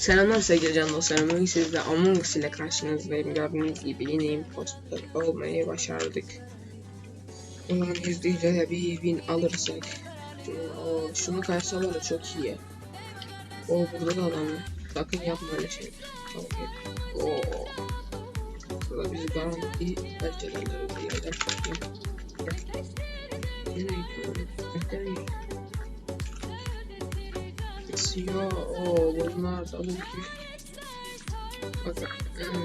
Selamlar sevgili can dostlarım. Bugün sizle Among Us ile karşınızdayım. Gördüğünüz gibi yine imposter olmayı başardık. Umarım yüzdeyle de bir win alırsak. Oo, şunu karşılar da çok iyi. O burada da adam. Sakın yapma öyle şey. Oo. Burada bizi garanti yerden tutuyor. Nereye gidiyorum? Nereye gidiyorum? Oo bunlar tabii ki. Bakın. hmm,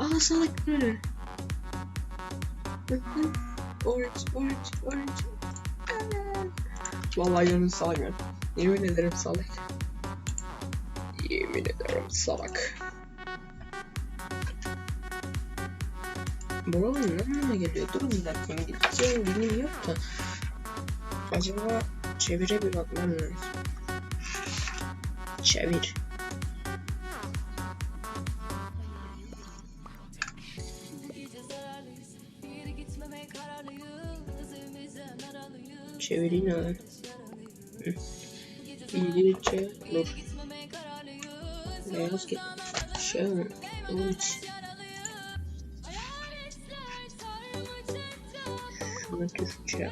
Aa salak böyle. Bakın. Orange, orange, orange. Vallahi yanı salak. Yemin ederim salak. Yemin ederim salak. Buralar ne anlama geliyor? Durun bir dakika İngilizce bilgim yok da. Acaba çevire bir bakmam lazım. Çevir. Çevireyim lan? Hı. İngilizce dur. Beyaz ki şey mi? Evet. Şuna Türkçe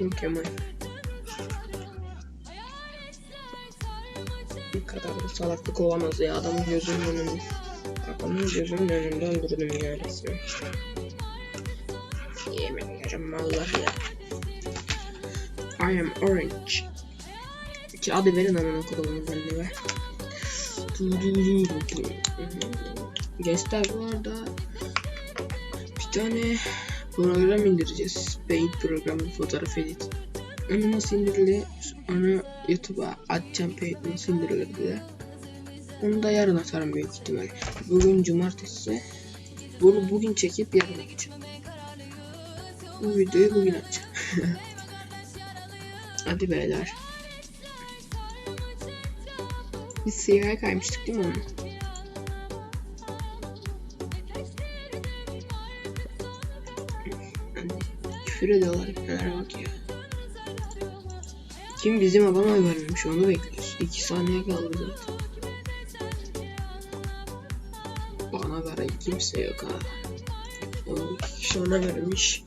al. Mükemmel. Bir kadar da salaklık olamaz ya adamın gözünün önünde. Adamın gözünün önünde öldürdüm ya resmen. Yemin ederim vallahi ya. I am orange. Ki adı verin amına kodumun benimle be. Gençler bu arada bir tane program indireceğiz. Paint programı fotoğraf edit. Onu nasıl indirilir? Onu YouTube'a atacağım Paint nasıl indirilir diye. Onu da yarın atarım büyük ihtimal. Bugün cumartesi. Bunu bugün çekip yarın atacağım. Bu videoyu bugün atacağım. Hadi beyler. Biz siyah'a kaymıştık değil mi onu? Küfür ediyorlar neler bak ya. Kim bizim adama oy vermemiş onu bekliyoruz. 2 saniye kaldı zaten. Bana veren kimse yok ha. Onu iki kişi ona vermiş.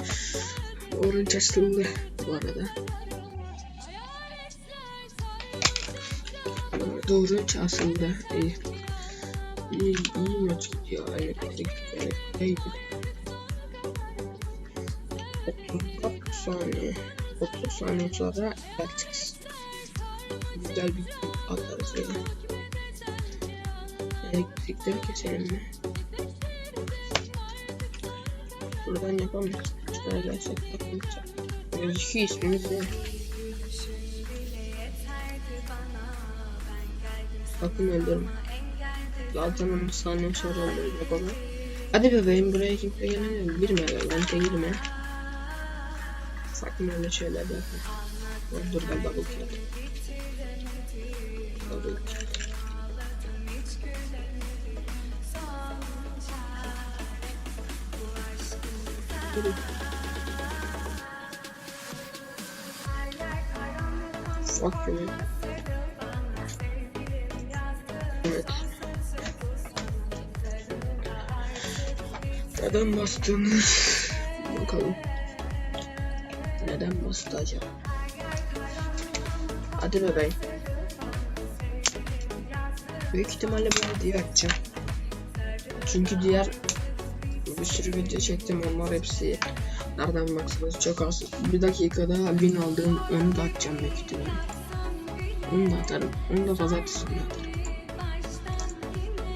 Orange açıldı bu arada. Doğru açıldı. İyi. İyi, iyi maç gidiyor. Elektrik, elektrik. 30 saniye 30 saniye sonra bakacağız. Güzel bir atarız yani. Elektrikleri keselim mi? Buradan yapamayız. Şuraya gelsek bakmayacak. Gözüküyor ismimiz de. Sakın öldürme. Zaten 10 saniye sonra öldürecek onu. Hadi bebeğim buraya kimse gelemiyor. Girme ya bence girme. Sakın öyle şeyler yapma. Dur, Dur ben double kill. Double kill. Fuck you. Evet. Neden bastınız? Bakalım. Neden bastı acaba? Hadi bebeğim. Büyük ihtimalle bunu diye açacağım. Çünkü diğer bir sürü video çektim onlar hepsi nereden baksanız çok az. Bir dakikada bin aldığım onu da açacağım büyük ihtimalle. Onu da atarım. Onu da pazartesi günü atarım.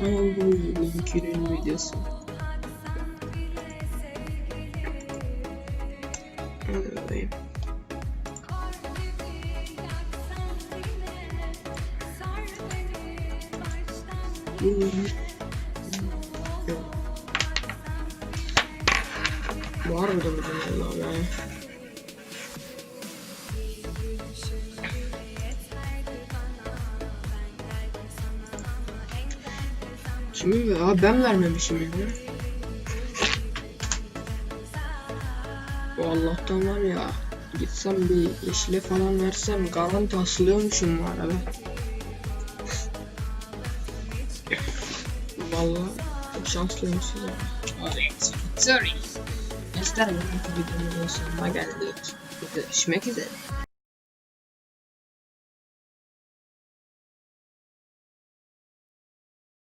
Ama bu linkinin videosu. Hadi bakayım. Var mı bu valla ver? Abi ben vermemişim ya. Allah'tan var ya. Gitsem bir yeşile falan versem garanti asılıyormuşum bu arada. Vallahi çok şanslıyım size. Sorry. Sorry. İster bu videomuzun sonuna geldik. Görüşmek üzere.